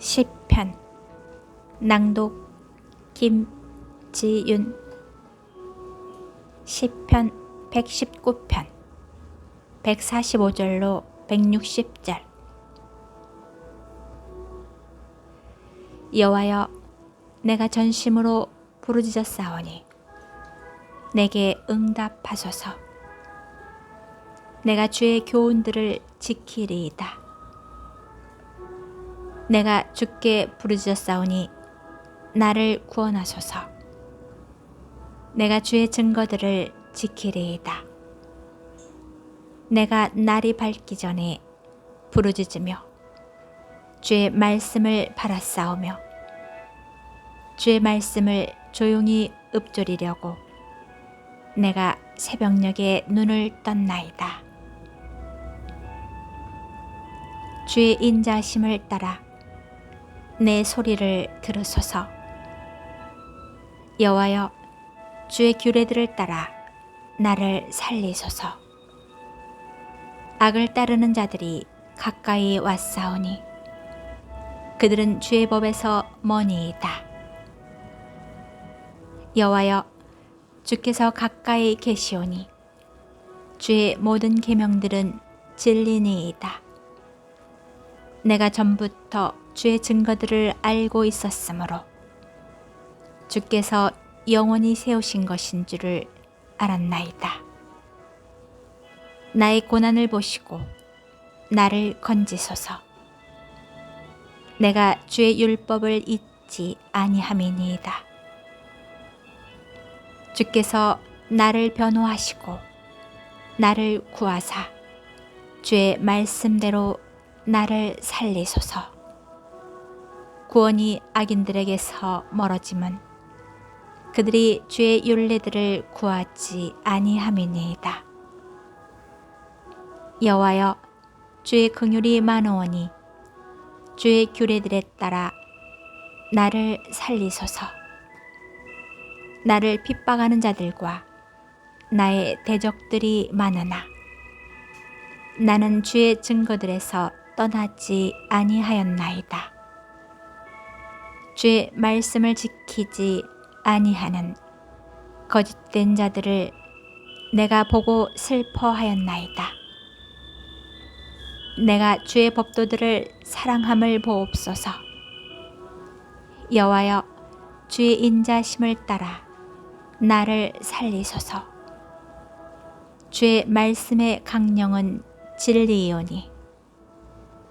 시편. 낭독 김지윤. 시편 119편. 145절로 160절. 여호와여 내가 전심으로 부르짖었사오니 내게 응답하소서. 내가 주의 교훈들을 지키리이다 내가 주께 부르짖었사오니 나를 구원하소서. 내가 주의 증거들을 지키리이다. 내가 날이 밝기 전에 부르짖으며 주의 말씀을 바라싸우며 주의 말씀을 조용히 읊조리려고 내가 새벽녘에 눈을 떴나이다. 주의 인자심을 따라 내 소리를 들으소서. 여호와여, 주의 규례들을 따라 나를 살리소서. 악을 따르는 자들이 가까이 왔사오니 그들은 주의 법에서 머니이다. 여호와여, 주께서 가까이 계시오니 주의 모든 계명들은 진리니이다. 내가 전부터 주의 증거들을 알고 있었으므로 주께서 영원히 세우신 것인 줄을 알았나이다. 나의 고난을 보시고 나를 건지소서. 내가 주의 율법을 잊지 아니함이니이다. 주께서 나를 변호하시고 나를 구하사 주의 말씀대로 나를 살리소서. 구원이 악인들에게서 멀어짐은 그들이 주의 윤례들을 구하지 아니함이니이다. 여호와여 주의 긍휼이 많으오니 주의 규례들에 따라 나를 살리소서. 나를 핍박하는 자들과 나의 대적들이 많으나 나는 주의 증거들에서 떠나지 아니하였나이다. 주의 말씀을 지키지 아니하는 거짓된 자들을 내가 보고 슬퍼하였나이다. 내가 주의 법도들을 사랑함을 보옵소서. 여호와여 주의 인자심을 따라 나를 살리소서. 주의 말씀의 강령은 진리이오니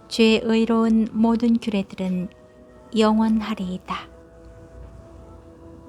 주의 의로운 모든 규례들은 영원하리이다.